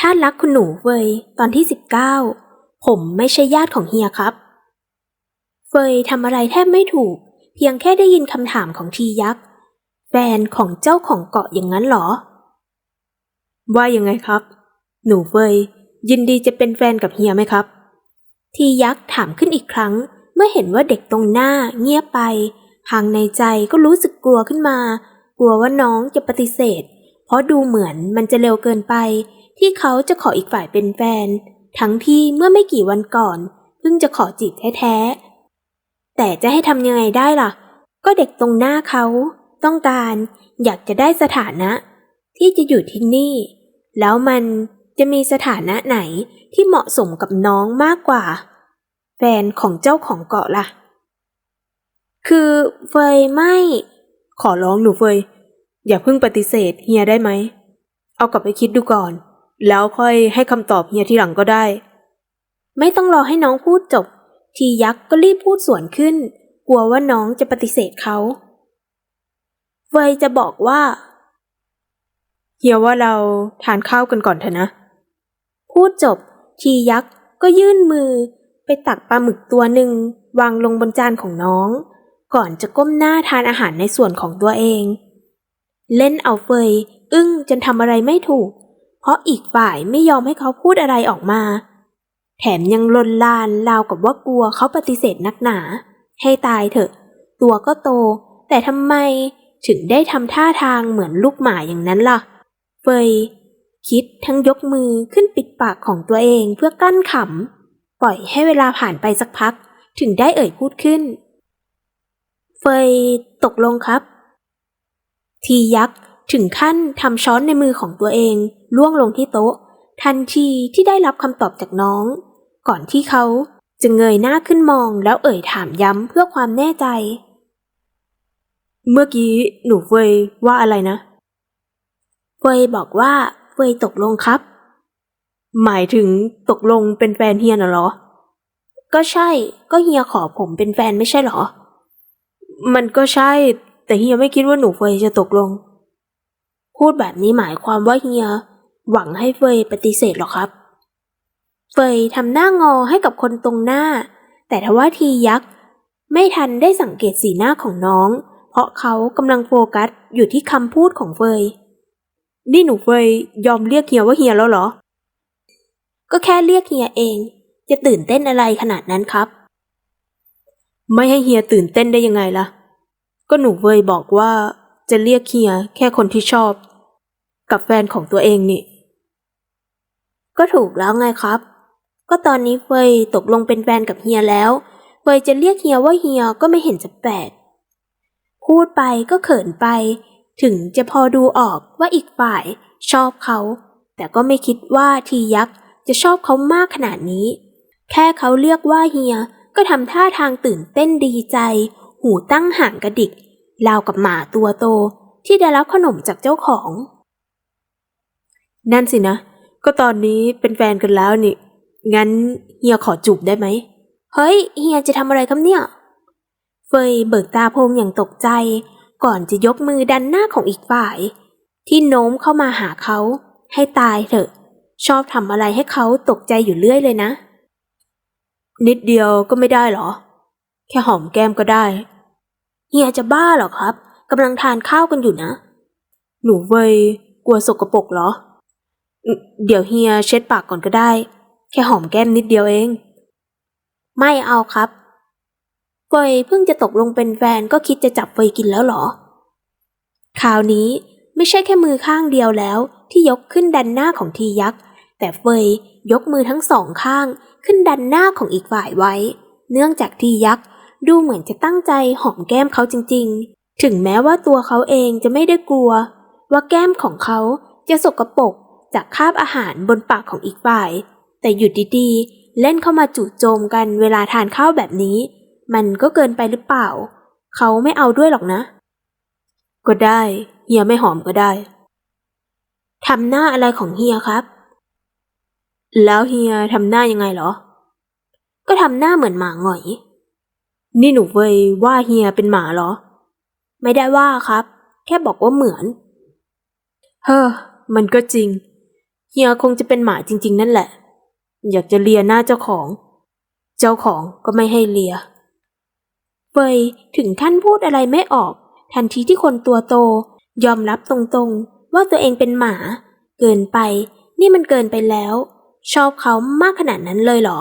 ท่านรักคุณหนูเฟยตอนที่สิบเก้าผมไม่ใช่ญาติของเฮียครับ เฟยทำอะไรแทบไม่ถูก เพียงแค่ได้ยินคำถามของทียักษ์แฟนของเจ้าของเกาะอย่างนั้นเหรอ ว่ายังไงครับ หนูเฟยยินดีจะเป็นแฟนกับเฮียไหมครับ ทียักษ์ถามขึ้นอีกครั้ง เมื่อเห็นว่าเด็กตรงหน้าเงียบไป ทางในใจก็รู้สึกกลัวขึ้นมา กลัวว่าน้องจะปฏิเสธ เพราะดูเหมือนมันจะเร็วเกินไป ที่เขาจะขออีกฝ่ายเป็นแฟน ทั้งที่เมื่อไม่กี่วันก่อนเพิ่งจะขอจีบแท้ๆ แต่จะให้ทำยังไงได้ล่ะ ก็เด็กตรงหน้าเขาต้องการอยากจะได้สถานะ ที่จะอยู่ที่นี่ แล้วมันจะมีสถานะไหนที่เหมาะสมกับน้องมากกว่า แฟนของเจ้าของเกาะล่ะ คือเฟยไม่ ขอร้องหนูเฟยอย่าเพิ่งปฏิเสธเฮียได้ไหม เอากลับไปคิดดูก่อน แล้วค่อยให้คำตอบเฮียทีหลังก็ได้ ไม่ต้องรอให้น้องพูดจบ ทียักษ์ก็รีบพูดสวนขึ้น กลัวว่าน้องจะปฏิเสธเขาเฟยจะบอกว่าเฮียว่าเราทานข้าวกันก่อนเถอะนะ พูดจบ ทียักษ์ก็ยื่นมือ ไปตักปลาหมึกตัวหนึ่งวางลงบนจานของน้อง ก่อนจะก้มหน้าทานอาหารในส่วนของตัวเอง เล่นเอาเฟย อึ้งจนทำอะไรไม่ถูก เพราะอีกฝ่ายไม่ยอมให้เขาพูดอะไรออกมา แถมยังลนลานราวกับว่ากลัวเขาปฏิเสธนักหนา ให้ตายเถอะ ตัวก็โต แต่ทำไมถึงได้ทำท่าทางเหมือนลูกหมาอย่างนั้นล่ะ เฟย คิดทั้งยกมือขึ้นปิดปากของตัวเองเพื่อกั้นขำ ปล่อยให้เวลาผ่านไปสักพัก ถึงได้เอ่ยพูดขึ้น เฟย ตกลงครับ ทียักษ์ ถึงขั้นทำช้อนในมือของตัวเองล่วงลงที่โต๊ะ ทันทีที่ได้รับคำตอบจากน้อง ก่อนที่เขาจะเงยหน้าขึ้นมองแล้วเอ่ยถามย้ำเพื่อความแน่ใจ เมื่อกี้หนูเฟยว่าอะไรนะ เฟยบอกว่าเฟยตกลงครับ หมายถึงตกลงเป็นแฟนเฮียน่ะเหรอ ก็ใช่ก็เฮียขอผมเป็นแฟนไม่ใช่เหรอ มันก็ใช่ แต่เฮียไม่คิดว่าหนูเฟยจะตกลง พูดแบบนี้หมายความว่าเฮีย หวังให้เฟยปฏิเสธหรอครับ เฟยทำหน้างอให้กับคนตรงหน้า แต่ทว่าทียักษ์ไม่ทันได้สังเกตสีหน้าของน้อง เพราะเขากำลังโฟกัสอยู่ที่คำพูดของเฟย นี่หนูเฟยยอมเรียกเฮียว่าเฮียแล้วเหรอ ก็แค่เรียกเฮียเอง จะตื่นเต้นอะไรขนาดนั้นครับ ไม่ให้เฮียตื่นเต้นได้ยังไงล่ะ ก็หนูเฟยบอกว่าจะเรียกเฮียแค่คนที่ชอบ กับแฟนของตัวเองนี่ ก็ถูกแล้วไงครับ ก็ตอนนี้เฟยตกลงเป็นแฟนกับเฮียแล้ว เฟยจะเรียกเฮียว่าเฮียก็ไม่เห็นจะแปลก พูดไปก็เขินไป ถึงจะพอดูออกว่าอีกฝ่ายชอบเขา แต่ก็ไม่คิดว่าทียักษ์จะชอบเขามากขนาดนี้ แค่เขาเรียกว่าเฮียก็ทำท่าทางตื่นเต้นดีใจ หูตั้งห่างกระดิกราวกับหมาตัวโตที่ได้รับขนมจากเจ้าของ นั่นสินะ ก็ตอนนี้เป็นแฟนกันแล้วนี่ งั้นเฮียขอจูบได้ไหม เฮ้ย เฮียจะทำอะไรครับเนี่ย เฟยเบิกตาโพงอย่างตกใจ ก่อนจะยกมือดันหน้าของอีกฝ่าย ที่โน้มเข้ามาหาเขา ให้ตายเถอะ ชอบทำอะไรให้เขาตกใจอยู่เรื่อยเลยนะ นิดเดียวก็ไม่ได้เหรอ แค่หอมแก้มก็ได้ เฮียจะบ้าเหรอครับกำลังทานข้าวกันอยู่นะ หนูเวยกลัวสกปรกเหรอ เดี๋ยวเฮียเช็ดปากก่อนก็ได้ แค่หอมแก้มนิดเดียวเอง ไม่เอาครับเฟยเพิ่งจะตกลงเป็นแฟนก็คิดจะจับเฟยกินแล้วเหรอ คราวนี้ไม่ใช่แค่มือข้างเดียวแล้ว ที่ยกขึ้นดันหน้าของทียักษ์แต่เฟยยกมือทั้งสองข้างขึ้นดันหน้าของอีกฝ่ายไว้ เนื่องจากทียักษ์ดูเหมือนจะตั้งใจหอมแก้มเขาจริง ๆ ถึงแม้ว่าตัวเขาเองจะไม่ได้กลัว ว่าแก้มของเขาจะสกปรก จากคาบอาหารบนปากของอีกฝ่าย แต่หยุดดีๆ เล่นเข้ามาจู่โจมกันเวลาทานข้าวแบบนี้ มันก็เกินไปหรือเปล่า เขาไม่เอาด้วยหรอกนะ ก็ได้เฮียไม่หอมก็ได้ทำหน้าอะไรของเฮียครับ แล้วเฮียทำหน้ายังไงเหรอ ก็ทำหน้าเหมือนหมาหงอย นี่หนูเวยว่าเฮียเป็นหมาเหรอ ไม่ได้ว่าครับ แค่บอกว่าเหมือน เฮ้อ มันก็จริง เฮียคงจะเป็นหมาจริง ๆ นั่นแหละ อยากจะเลียหน้าเจ้าของ เจ้าของก็ไม่ให้เลียเฟยถึงขั้นพูดอะไรไม่ออก ทันทีที่คนตัวโต ยอมรับตรงๆ ว่าตัวเองเป็นหมา เกินไป นี่มันเกินไปแล้ว ชอบเขามากขนาดนั้นเลยเหรอ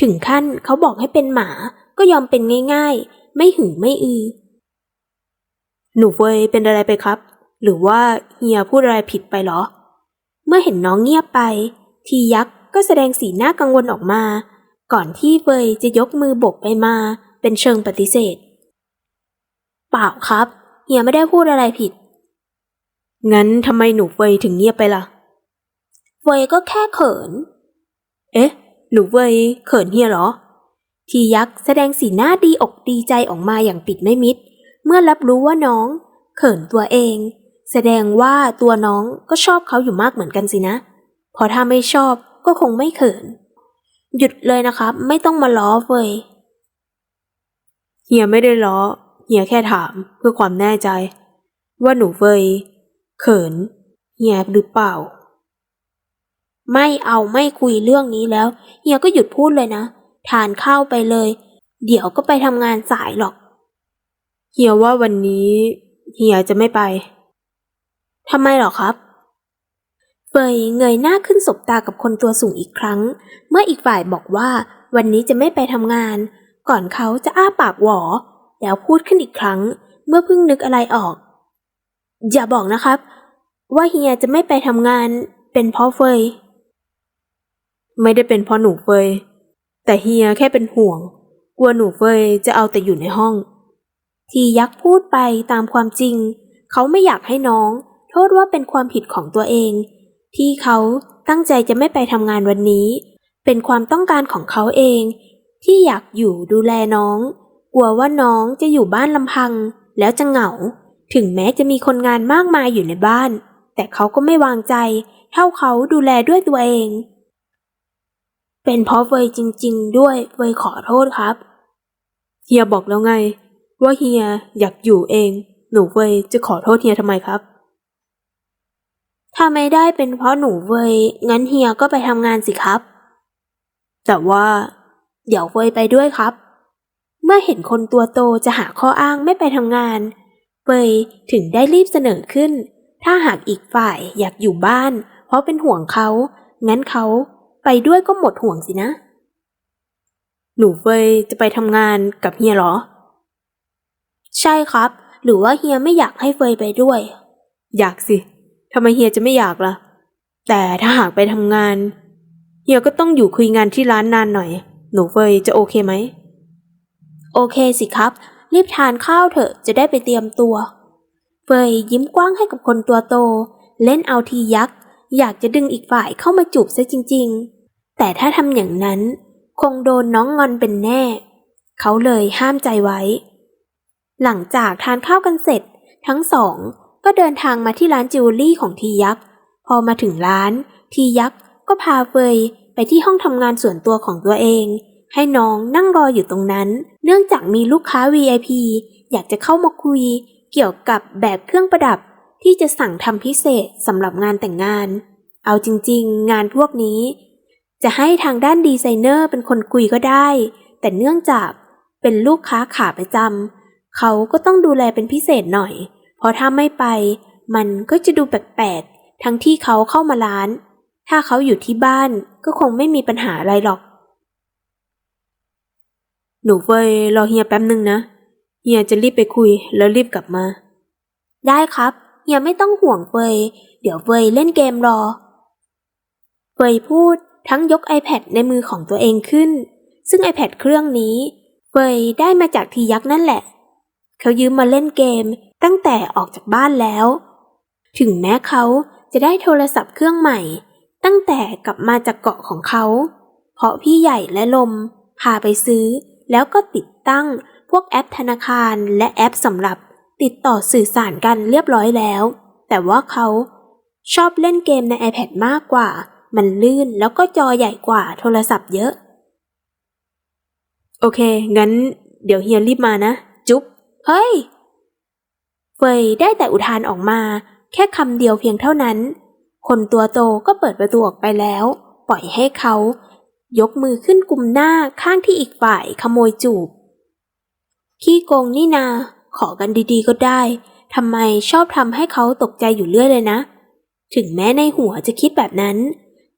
ถึงขั้นเขาบอกให้เป็นหมาก็ยอมเป็นง่าย ๆ ไม่หึงไม่อือ หนูเฟยเป็นอะไรไปครับ หรือว่าเฮียพูดอะไรผิดไปเหรอ เมื่อเห็นน้องเงียบไป ทียักษ์ก็แสดงสีหน้ากังวลออกมา ก่อนที่เฟยจะยกมือโบกไปมา เป็นเชิงปฏิเสธ เปล่าครับ เฮียไม่ได้พูดอะไรผิด งั้นทำไมหนูเฟยถึงเงียบไปล่ะเฟยก็แค่เขิน เอ๊ะ หนูเฟยเขินเฮียเหรอ ทียักษ์แสดงสีหน้าดีอกดีใจออกมาอย่างปิดไม่มิด เมื่อรับรู้ว่าน้อง เขินตัวเอง แสดงว่าตัวน้องก็ชอบเขาอยู่มากเหมือนกันสินะ พอถ้าไม่ชอบก็คงไม่เขิน หยุดเลยนะครับ ไม่ต้องมาล้อเฟยเฮียไม่ได้ล้อเฮียแค่ถามเพื่อความแน่ใจ ว่าหนูเฟยเขินเฮียหรือเปล่า ไม่เอาไม่คุยเรื่องนี้แล้วเฮียก็หยุดพูดเลยนะ ทานข้าวไปเลย เดี๋ยวก็ไปทำงานสายหรอกเฮียว่าวันนี้เฮียจะไม่ไป ทำไมหรอครับ เฟยเงยหน้าขึ้นสบตากับคนตัวสูงอีกครั้ง เมื่ออีกฝ่ายบอกว่า วันนี้จะไม่ไปทำงาน ก่อนเขาจะอ้าปากหวอ แล้วพูดขึ้นอีกครั้ง เมื่อเพิ่งนึกอะไรออก อย่าบอกนะครับ ว่าเฮียจะไม่ไปทำงานเป็นเพราะเฟย ไม่ได้เป็นเพราะหนูเฟย แต่เฮียแค่เป็นห่วง กลัวหนูเฟยจะเอาแต่อยู่ในห้อง ทียักษ์พูดไปตามความจริง เขาไม่อยากให้น้อง ษว่าเป็นความผิดของตัวเอง ที่เขาตั้งใจจะไม่ไปทำงานวันนี้ เป็นความต้องการของเขาเอง ที่อยากอยู่ดูแลน้อง กลัวว่าน้องจะอยู่บ้านลำพัง แล้วจะเหงา ถึงแม้จะมีคนงานมากมายอยู่ในบ้าน แต่เขาก็ไม่วางใจ เท่าเขาดูแลด้วยตัวเอง เป็นเพราะเฟยจริง ๆ ด้วยเฟยขอโทษครับเฮียบอกแล้วไง ว่าเฮียอยากอยู่เอง หนูเฟยจะขอโทษเฮียทำไมครับ ถ้าไม่ได้เป็นเพราะหนูเฟยงั้นเฮียก็ไปทำงานสิครับ แต่ว่า เดี๋ยวเฟยไปด้วยครับ เมื่อเห็นคนตัวโตจะหาข้ออ้างไม่ไปทำงานเฟยถึงได้รีบเสนอขึ้น ถ้าหากอีกฝ่ายอยากอยู่บ้าน เพราะเป็นห่วงเขา งั้นเขาไปด้วยก็หมดห่วงสินะ หนูเฟยจะไปทำงานกับเฮียเหรอ ใช่ครับ หรือว่าเฮียไม่อยากให้เฟยไปด้วย อยากสิ ทำไมเฮียจะไม่อยากล่ะ แต่ถ้าหากไปทำงาน เฮียก็ต้องอยู่คุยงานที่ร้านนานหน่อย หนูเฟยจะโอเคไหม โอเคสิครับ รีบทานข้าวเถอะจะได้ไปเตรียมตัว เฟยยิ้มกว้างให้กับคนตัวโต เล่นเอาทียักษ์ อยากจะดึงอีกฝ่ายเข้ามาจูบซะจริง ๆ แต่ถ้าทำอย่างนั้น คงโดนน้องงอนเป็นแน่ เขาเลยห้ามใจไว้ หลังจากทานข้าวกันเสร็จ ทั้งสอง ก็เดินทางมาที่ร้านจิวเวลรี่ของทียักษ์ พอมาถึงร้าน ทียักษ์ก็พาเฟยไปที่ห้องทำงานส่วนตัวของตัวเอง ให้น้องนั่งรออยู่ตรงนั้น เนื่องจากมีลูกค้า VIP อยากจะเข้ามาคุย เกี่ยวกับแบบเครื่องประดับที่จะสั่งทำพิเศษสำหรับงานแต่งงาน เอาจริงๆ งานพวกนี้ จะให้ทางด้านดีไซเนอร์เป็นคนคุยก็ได้ แต่เนื่องจากเป็นลูกค้าขาประจำเขาก็ต้องดูแลเป็นพิเศษหน่อย เพราะถ้าไม่ไป มันก็จะดูแปลกๆ ทั้งที่เขาเข้ามาร้าน ถ้าเขาอยู่ที่บ้านก็คงไม่มีปัญหาอะไรหรอก หนูเฟยรอเฮียแป๊บนึงนะ เฮียจะรีบไปคุยแล้วรีบกลับมา ได้ครับ เฮียไม่ต้องห่วงเฟย เดี๋ยวเฟยเล่นเกมรอ เฟยพูดทั้งยก iPad ในมือของตัวเองขึ้น ซึ่ง iPad เครื่องนี้เฟยได้มาจากทียักษ์นั่นแหละ เขายืมมาเล่นเกม ตั้งแต่ออกจากบ้านแล้ว ถึงแม้เขาจะได้โทรศัพท์เครื่องใหม่ ตั้งแต่กลับมาจากเกาะของเขา เพราะพี่ใหญ่และลม พาไปซื้อ แล้วก็ติดตั้งพวกแอปธนาคารและแอปสำหรับติดต่อสื่อสารกันเรียบร้อยแล้ว แต่ว่าเขาชอบเล่นเกมใน iPad มากกว่า มันลื่นแล้วก็จอใหญ่กว่าโทรศัพท์เยอะ โอเค งั้น เดี๋ยวเฮียรีบมานะ จุ๊บ เฮ้ย เฟยได้แต่อุทานออกมา แค่คำเดียวเพียงเท่านั้น คนตัวโตก็เปิดประตูออกไปแล้ว ปล่อยให้เขา ยกมือขึ้นกุมหน้าข้างที่อีกฝ่ายขโมยจูบ ขี้โกงนี่นา ขอกันดีๆก็ได้ทำไมชอบทำให้เขาตกใจอยู่เรื่อยเลยนะ ถึงแม้ในหัวจะคิดแบบนั้น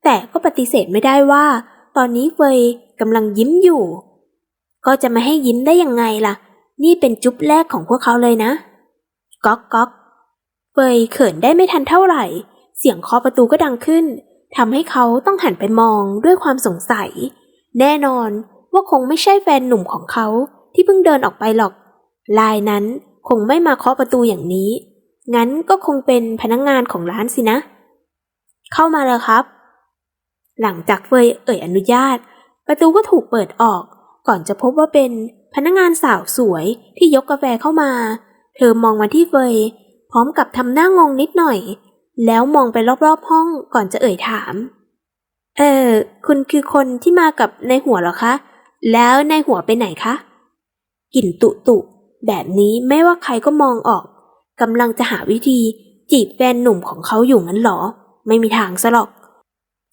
แต่ก็ปฏิเสธไม่ได้ว่า ตอนนี้เฟยกำลังยิ้มอยู่ ก็จะม่ให้ยิ้มได้ยังไงล่ะ นี่เป็นจุ๊บแรกของพวกเขาเลยนะ ก๊อกก๊อกเฟยเขินได้ไม่ทันเท่าไหร่ เสียงเคาะประตูก็ดังขึ้นทำให้เขาต้องหันไปมองด้วยความสงสัย แน่นอนว่าคงไม่ใช่แฟนหนุ่มของเขาที่เพิ่งเดินออกไปหรอก ลายนั้นคงไม่มาเคาะประตูอย่างนี้ งั้นก็คงเป็นพนักงงานของร้านสินะ เข้ามาเลยครับ หลังจากเฟยเอ่ยอนุญาต ประตูก็ถูกเปิดออก ก่อนจะพบว่าเป็นพนักงงานสาวสวยที่ยกกาแฟเข้ามา ธอมองมาที่เฟยพร้อมกับทำหน้างงนิดหน่อย แล้วมองไปรอบๆห้องก่อนจะเอ่ยถาม เออ คุณคือคนที่มากับในหัวหรอคะ แล้วในหัวไปไหนคะ กลิ่นตุตุ แบบนี้ไม่ว่าใครก็มองออกกำลังจะหาวิธีจีบแฟนหนุ่มของเขาอยู่งั้นหรอ ไม่มีทางซะหรอก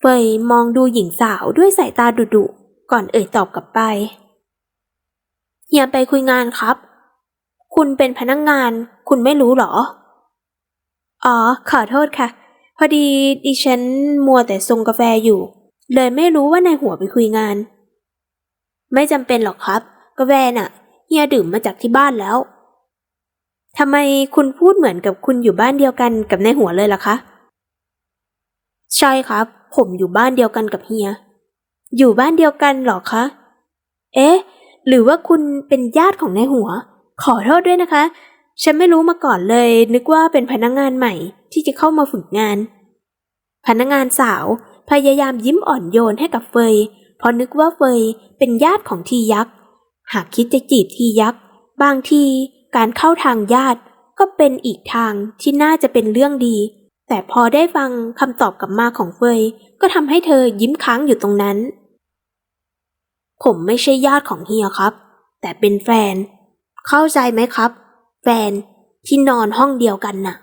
เฟยมองดูหญิงสาวด้วยสายตาดุดุก่อนเอ่ยตอบกลับไปเฮียไปคุยงานครับ คุณเป็นพนักงงาน คุณไม่รู้เหรอ อ๋อ ขอโทษค่ะ พอดีดิฉันมัวแต่ทรงกาแฟอยู่ เลยไม่รู้ว่าในหัวไปคุยงาน ไม่จำเป็นหรอกครับ กาแฟน่ะเฮียดื่มมาจากที่บ้านแล้วทำไมคุณพูดเหมือนกับคุณอยู่บ้านเดียวกันกับในหัวเลยล่ะคะ ใช่ครับ ผมอยู่บ้านเดียวกันกับเฮีย อยู่บ้านเดียวกันเหรอคะ เอ๊ะ หรือว่าคุณเป็นญาติของในหัว ขอโทษด้วยนะคะ ฉันไม่รู้มาก่อนเลย นึกว่าเป็นพนักงงานใหม่ที่จะเข้ามาฝึกงาน พนักงงานสาว พยายามยิ้มอ่อนโยนให้กับเฟย เพราะนึกว่าเฟยเป็นญาติของทียักษ์ หากคิดจะจีบทียักษ์ บางทีการเข้าทางญาติก็เป็นอีกทางที่น่าจะเป็นเรื่องดี แต่พอได้ฟังคำตอบกลับมาของเฟย ก็ทำให้เธอยิ้มค้างอยู่ตรงนั้น ผมไม่ใช่ญาติของเฮียครับ แต่เป็นแฟน เข้าใจไหมครับ แฟนที่นอนห้องเดียวกันน่ะ